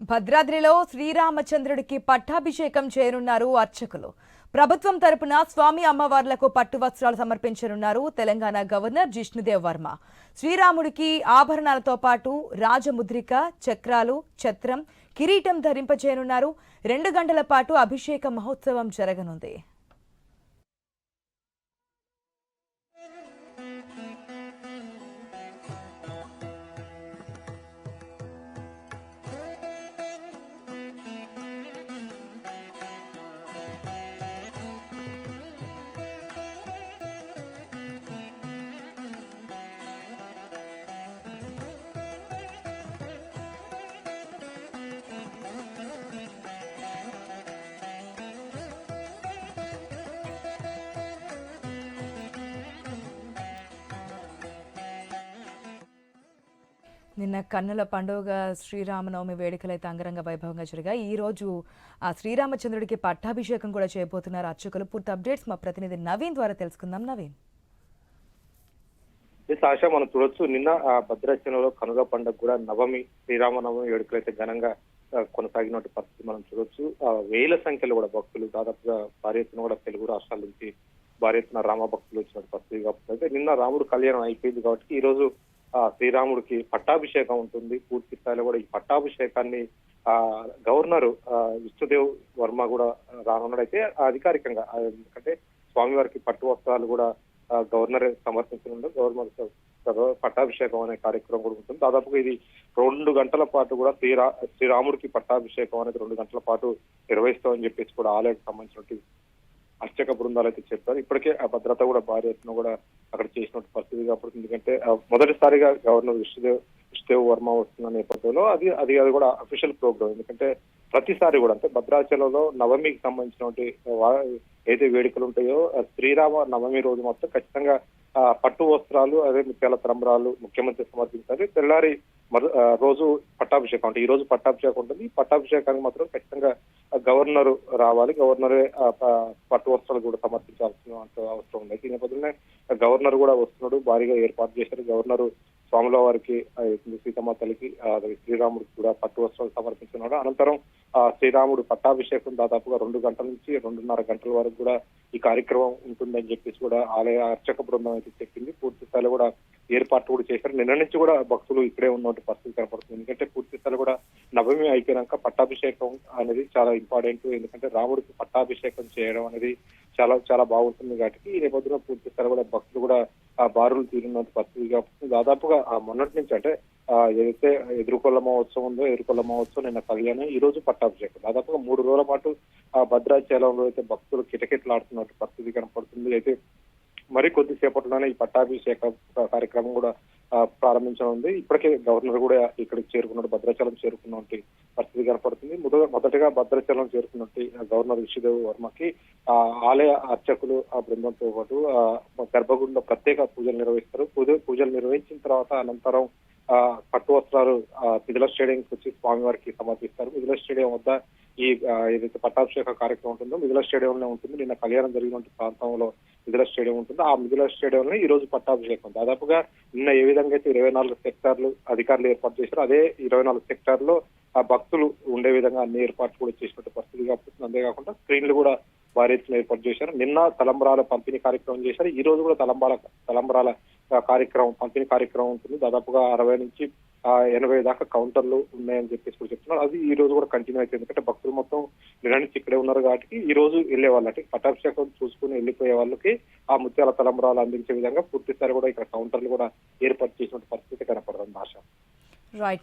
భద్రాద్రిలో శ్రీరామచంద్రుడికి పట్టాభిషేకం చేయనున్నారు అర్చకులు. ప్రభుత్వం తరపున స్వామి అమ్మవార్లకు పట్టు వస్త్రాలు సమర్పించనున్నారు తెలంగాణ గవర్నర్ జిష్ణుదేవ్ వర్మ. శ్రీరాముడికి ఆభరణాలతో పాటు రాజముద్రిక చక్రాలు ఛత్రం కిరీటం ధరింపచేయనున్నారు. రెండు గంటల పాటు అభిషేక మహోత్సవం జరగనుంది. నిన్న కన్నుల పండుగ శ్రీరామనవమి వేడుకలైతే అంగరంగ వైభవంగా జరిగాయి. ఈ రోజు ఆ శ్రీరామచంద్రుడికి పట్టాభిషేకం కూడా చేయబోతున్నారు అర్చకులు. పూర్తి అప్డేట్స్ మా ప్రతినిధి నవీన్ ద్వారా తెలుసుకుందాం. నవీన్. ఈ ఆశ మనం చూడొచ్చు నిన్న ఆ భద్రాచలంలో కనుగ పండుగ కూడా నవమి శ్రీరామనవమి వేడుకలు అయితే ఘనంగా కొనసాగినటువంటి పరిస్థితి మనం చూడొచ్చు. వేల సంఖ్యలో కూడా భక్తులు దాదాపుగా భారీ ఎత్తున కూడా తెలుగు రాష్ట్రాల నుంచి భారీ ఎత్తున రామ భక్తులు పరిస్థితి కాబట్టి అయితే నిన్న రాముడు కళ్యాణం అయిపోయింది కాబట్టి ఈ రోజు శ్రీరాముడికి పట్టాభిషేకం ఉంటుంది. పూర్తి స్థాయిలో కూడా ఈ పట్టాభిషేకాన్ని ఆ గవర్నర్ విష్ణుదేవ్ వర్మ కూడా రానున్నాడైతే అధికారికంగా. ఎందుకంటే స్వామివారికి పట్టు వస్త్రాలు కూడా గవర్నర్ సమర్పించనుండదు గవర్నర్ పట్టాభిషేకం అనే కార్యక్రమం కూడా ఉంటుంది. దాదాపుగా ఇది రెండు గంటల పాటు కూడా శ్రీరా శ్రీరాముడికి పట్టాభిషేకం అనేది రెండు గంటల పాటు నిర్వహిస్తామని చెప్పేసి కూడా ఆలయానికి సంబంధించినటువంటి అర్చక బృందాలు అయితే చెప్పారు. ఇప్పటికే ఆ భద్రత కూడా భారీ ఎత్తున కూడా అక్కడ చేసినట్టు పరిస్థితి కాబట్టి ఎందుకంటే మొదటిసారిగా గవర్నర్ విష్ణుదేవ్ విష్ణుదేవ్ వర్మ వస్తున్న నేపథ్యంలో అది అది అది కూడా అఫీషియల్ ప్రోగ్రామ్ ఎందుకంటే ప్రతిసారి కూడా అంటే భద్రాచలంలో నవమికి సంబంధించినటువంటి ఏదైతే వేడుకలు ఉంటాయో శ్రీరామ నవమి రోజు మొత్తం ఖచ్చితంగా పట్టు వస్త్రాలు అదే ముత్యాల తరంబరాలు ముఖ్యమంత్రి సమర్పించాలి. తెల్లారి మరు రోజు పట్టాభిషేకం అంటే ఈ రోజు పట్టాభిషేకం ఉంటుంది. ఈ పట్టాభిషేకానికి మాత్రం ఖచ్చితంగా గవర్నర్ రావాలి. గవర్నరే పట్టు వస్త్రాలు కూడా సమర్పించాల్సిన అవసరం ఉంది ఈ నేపథ్యంలో గవర్నర్ కూడా వస్తున్నాడు. భారీగా ఏర్పాటు చేశారు. గవర్నర్ స్వాముల వారికి సీతమ్మ తల్లికి శ్రీరాముడికి కూడా పట్టు వస్త్రాలు సమర్పించున్నాడు అనంతరం శ్రీరాముడు పట్టాభిషేకం దాదాపుగా రెండు గంటల నుంచి రెండున్నర గంటల వరకు కూడా ఈ కార్యక్రమం ఉంటుందని చెప్పేసి కూడా ఆలయ అర్చక బృందం అయితే చెప్పింది. పూర్తి స్థాయిలో కూడా ఏర్పాట్లు కూడా చేశారు. నిన్న నుంచి కూడా భక్తులు ఇక్కడే ఉన్నటువంటి పరిస్థితి కనపడుతుంది. ఎందుకంటే పూర్తి స్థాయిలో కూడా నవమి అయిపోయినాక పట్టాభిషేకం అనేది చాలా ఇంపార్టెంట్. ఎందుకంటే రాముడికి పట్టాభిషేకం చేయడం అనేది చాలా చాలా బాగుంటుంది కాబట్టి ఈ నేపథ్యంలో పూర్తి స్థాయిలో కూడా భక్తులు కూడా ఆ బారులు తీరిన పరిస్థితి కాబట్టి దాదాపుగా ఆ మొన్నటి నుంచి అంటే ఏదైతే ఎదురుకొల్ల మహోత్సవం ఉందో ఎదురుకొల్ల మహోత్సవం నిన్న కళ్యాణం ఈ రోజు పట్టాభిషేకం. దాదాపుగా మూడు రోజుల పాటు ఆ భద్రాచలంలో అయితే భక్తులు కిటకిటలాడుతున్నట్టు పరిస్థితి కనపడుతుంది. అయితే మరి కొద్దిసేపట్లోనే ఈ పట్టాభిషేక కార్యక్రమం కూడా ప్రారంభించడం ప్రారంభించనుంది. ఇప్పటికే గవర్నర్ కూడా ఇక్కడికి చేరుకున్నాడు భద్రాచలం చేరుకున్నటువంటి పరిస్థితి కనపడుతుంది. మొదట మొదటగా భద్రాచలం చేరుకున్నట్టు గవర్నర్ విష్ణుదేవ్ వర్మకి ఆ ఆలయ అర్చకులు ఆ బృందంతో పాటు ఆ గర్భగుడిలో ప్రత్యేక పూజలు నిర్వహిస్తారు. పూజ పూజలు నిర్వహించిన తర్వాత అనంతరం పట్టు వస్త్రాలు ఆ మిథిల స్టేడియంకి వచ్చి స్వామివారికి సమర్పిస్తారు. మిథిల స్టేడియం వద్ద ఈ ఏదైతే పట్టాభిషేక కార్యక్రమం ఉంటుందో మిథిల స్టేడియంలో ఉంటుంది. నిన్న కళ్యాణం జరిగిన ప్రాంతంలో మిథిల స్టేడియం ఉంటుంది. ఆ మిథిల స్టేడియంలో ఈ రోజు పట్టాభిషేకం దాదాపుగా నిన్న ఏ విధంగా అయితే ఇరవై నాలుగు సెక్టార్లు అధికారులు ఏర్పాటు చేశారో అదే ఇరవై నాలుగు సెక్టార్లో ఆ భక్తులు ఉండే విధంగా అన్ని ఏర్పాట్లు కూడా చేసినట్టు పరిస్థితి కాబట్టి అంతేకాకుండా స్క్రీన్లు కూడా భారీ ఎత్తున ఏర్పాటు చేశారు. నిన్న తలంబరాల పంపిణీ కార్యక్రమం చేశారు. ఈ రోజు కూడా తలంబాల తలంబరాల కార్యక్రమం పంపిణీ కార్యక్రమం ఉంటుంది. దాదాపుగా అరవై నుంచి ఎనభై దాకా కౌంటర్లు ఉన్నాయని చెప్పేసి కూడా చెప్తున్నారు. అది ఈ రోజు కూడా కంటిన్యూ అవుతుంది. ఎందుకంటే భక్తులు మొత్తం నిన్న ఇక్కడే ఉన్నారు కాబట్టి ఈ రోజు వెళ్ళే వాళ్ళు అంటే పట్టాభిషేకం చూసుకుని వెళ్ళిపోయే వాళ్ళకి ఆ ముత్యాల తలంబరాలు అందించే విధంగా పూర్తిస్థాయి కూడా ఇక్కడ కౌంటర్లు కూడా ఏర్పాటు చేసినటువంటి పరిస్థితి కనపడుతుంది భాష రైట్